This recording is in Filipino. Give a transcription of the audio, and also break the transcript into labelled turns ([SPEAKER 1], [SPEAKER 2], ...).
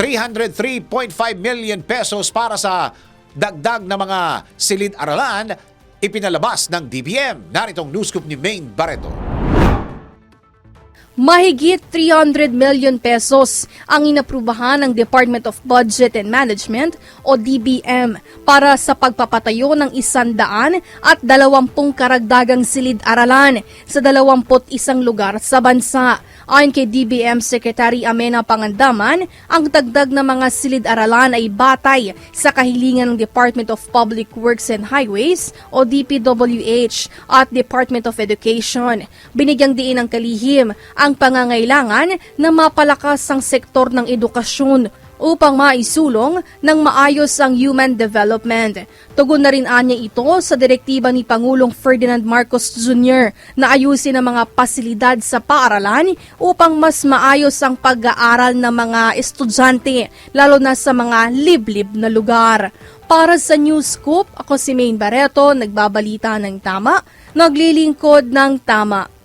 [SPEAKER 1] 303.5 million pesos para sa dagdag na mga silid-aralan ipinalabas ng DBM. Naritong news scoop ni Maine Barreto.
[SPEAKER 2] Mahigit 300 million pesos ang inaprubahan ng Department of Budget and Management o DBM para sa pagpapatayo ng isandaan at dalawampung karagdagang silid-aralan sa dalawamput isang lugar sa bansa. Ayon kay DBM Secretary Amena Pangandaman, ang dagdag na mga silid-aralan ay batay sa kahilingan ng Department of Public Works and Highways o DPWH at Department of Education. Binigyang diin ng kalihim ang pangangailangan na mapalakas ang sektor ng edukasyon upang maisulong ng maayos ang human development. Tugon na rin anya ito sa direktiba ni Pangulong Ferdinand Marcos Jr. na ayusin ang mga pasilidad sa paaralan upang mas maayos ang pag-aaral ng mga estudyante, lalo na sa mga liblib na lugar. Para sa News Scoop, ako si Maine Barreto, nagbabalita ng tama, naglilingkod ng tama.